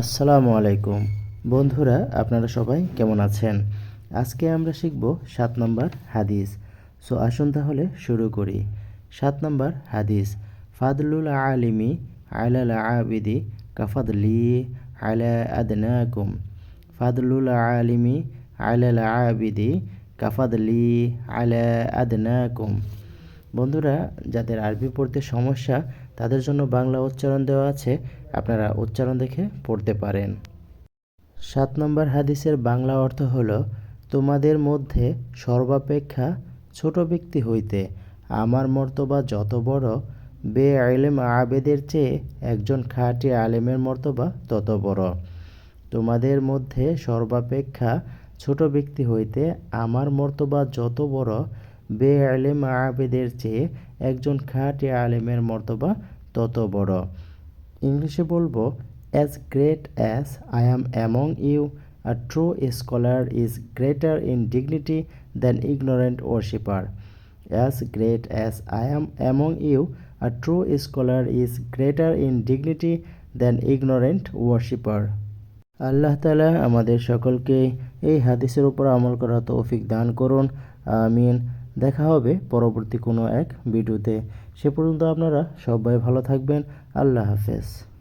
আসসালামু আলাইকুম। বন্ধুরা, আপনারা সবাই কেমন আছেন? আজকে আমরা শিখব সাত নম্বর হাদিস। সো আসুন তাহলে শুরু করি। সাত নম্বর হাদিস, ফাদলুল আলিমি আলাল আবিদি কাফাদলি আলা আদনাকুম। ফাদলুল আলিমি আলাল আবিদি কাফাদলি আলা আদনাকুম। বন্ধুরা, যাদের আরবি পড়তে সমস্যা, তাদের জন্য বাংলা উচ্চারণ দেওয়া আছে। আপনারা উচ্চারণ দেখে পড়তে পারেন। সাত নম্বর হাদিসের বাংলা অর্থ হল, তোমাদের মধ্যে সর্বাপেক্ষা ছোট ব্যক্তি হইতে আমার মর্তবা যত বড় বে আলেম আবেদের চেয়ে একজন খাঁটি আলেমের মর্তবা তত বড়। তোমাদের মধ্যে সর্বাপেক্ষা ছোট ব্যক্তি হইতে আমার মর্তবা যত বড় বে আলেম আবেদের চেয়ে একজন খাঁটি আলেমের মর্তবা তত বড়। ইংলিশে বলব as great as I am among you a true scholar is greater in dignity than ignorant worshipper as great as I am among you a true scholar is greater in dignity than ignorant worshipper আল্লাহ তালা আমাদের সকলকে এই হাদিসের উপর আমল করা তৌফিক দান করুন। আমিন। দেখা হবে পরবর্তী কোনো এক ভিডিওতে। সে পর্যন্ত আপনারা সবাই ভালো থাকবেন। আল্লাহ হাফেজ।